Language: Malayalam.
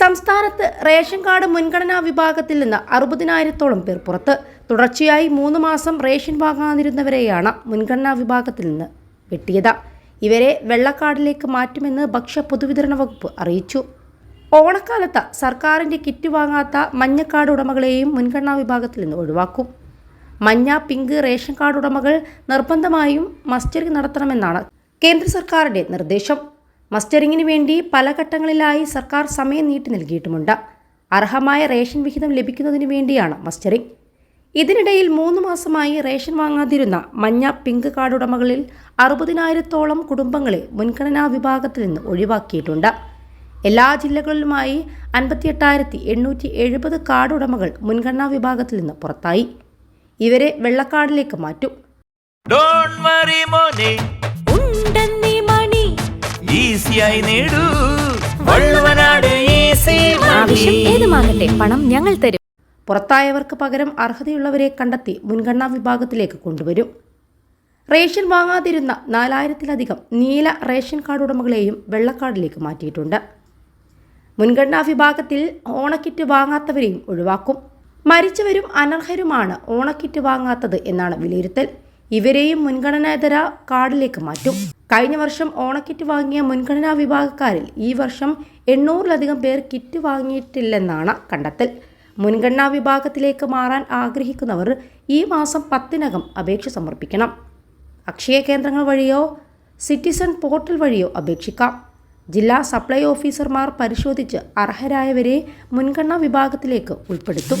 സംസ്ഥാനത്ത് റേഷൻ കാർഡ് മുൻഗണനാ വിഭാഗത്തിൽ നിന്ന് അറുപതിനായിരത്തോളം പേർ പുറത്ത്. തുടർച്ചയായി മൂന്ന് മാസം റേഷൻ വാങ്ങാതിരുന്നവരെയാണ് മുൻഗണനാ വിഭാഗത്തിൽ നിന്ന് വെട്ടിയത്. ഇവരെ വെള്ളക്കാർഡിലേക്ക് മാറ്റുമെന്ന് ഭക്ഷ്യ പൊതുവിതരണ വകുപ്പ് അറിയിച്ചു. ഓണക്കാലത്ത് സർക്കാരിന്റെ കിറ്റ് വാങ്ങാത്ത മഞ്ഞക്കാർഡ് ഉടമകളെയും മുൻഗണനാ വിഭാഗത്തിൽ നിന്ന് ഒഴിവാക്കും. മഞ്ഞ പിങ്ക് റേഷൻ കാർഡ് ഉടമകൾ നിർബന്ധമായും മസ്റ്ററിംഗ് നടത്തണമെന്നാണ് കേന്ദ്ര സർക്കാരിന്റെ നിർദ്ദേശം. മസ്റ്ററിംഗിന് വേണ്ടി പല ഘട്ടങ്ങളിലായി സർക്കാർ സമയം നീട്ടി നൽകിയിട്ടുമുണ്ട്. അർഹമായ റേഷൻ വിഹിതം ലഭിക്കുന്നതിന് വേണ്ടിയാണ് മസ്റ്ററിംഗ്. ഇതിനിടയിൽ മൂന്ന് മാസമായി റേഷൻ വാങ്ങാതിരുന്ന മഞ്ഞ പിങ്ക് കാർഡ് ഉടമകളിൽ അറുപതിനായിരത്തോളം കുടുംബങ്ങളെ മുൻഗണനാ വിഭാഗത്തിൽ നിന്ന് ഒഴിവാക്കിയിട്ടുണ്ട്. എല്ലാ ജില്ലകളിലുമായി അൻപത്തിയെട്ടായിരത്തി എണ്ണൂറ്റി എഴുപത് കാർഡ് ഉടമകൾ മുൻഗണനാ വിഭാഗത്തിൽ നിന്ന് പുറത്തായി. ഇവരെ വെള്ളക്കാർഡിലേക്ക് മാറ്റും. ഈസിയായി നേടൂ. വള്ളുവനാട് ഈസി ആവശ്യം ഏതുമാകട്ടെ പണം ഞങ്ങൾ തരും. പുറത്തായവർക്ക് പകരം അർഹതയുള്ളവരെ കണ്ടെത്തി മുൻഗണനാ വിഭാഗത്തിലേക്ക് കൊണ്ടുവരും. റേഷൻ വാങ്ങാതിരുന്ന നാലായിരത്തിലധികം നീല റേഷൻ കാർഡ് ഉടമകളെയും വെള്ളക്കാർഡിലേക്ക് മാറ്റിയിട്ടുണ്ട്. മുൻഗണനാ വിഭാഗത്തിൽ ഓണക്കിറ്റ് വാങ്ങാത്തവരെയും ഒഴിവാക്കും. മരിച്ചവരും അനർഹരുമാണ് ഓണക്കിറ്റ് വാങ്ങാത്തത് എന്നാണ് വിലയിരുത്തൽ. ഇവരെയും മുൻഗണനാതര കാർഡിലേക്ക് മാറ്റും. കഴിഞ്ഞ വർഷം ഓണക്കിറ്റ് വാങ്ങിയ മുൻഗണനാ വിഭാഗക്കാരിൽ ഈ വർഷം എണ്ണൂറിലധികം പേർ കിറ്റ് വാങ്ങിയിട്ടില്ലെന്നാണ് കണ്ടെത്തൽ. മുൻഗണനാ വിഭാഗത്തിലേക്ക് മാറാൻ ആഗ്രഹിക്കുന്നവർ ഈ മാസം പത്തിനകം അപേക്ഷ സമർപ്പിക്കണം. അക്ഷയ കേന്ദ്രങ്ങൾ വഴിയോ സിറ്റിസൺ പോർട്ടൽ വഴിയോ അപേക്ഷിക്കാം. ജില്ലാ സപ്ലൈ ഓഫീസർമാർ പരിശോധിച്ച് അർഹരായവരെ മുൻഗണനാ വിഭാഗത്തിലേക്ക് ഉൾപ്പെടുത്തും.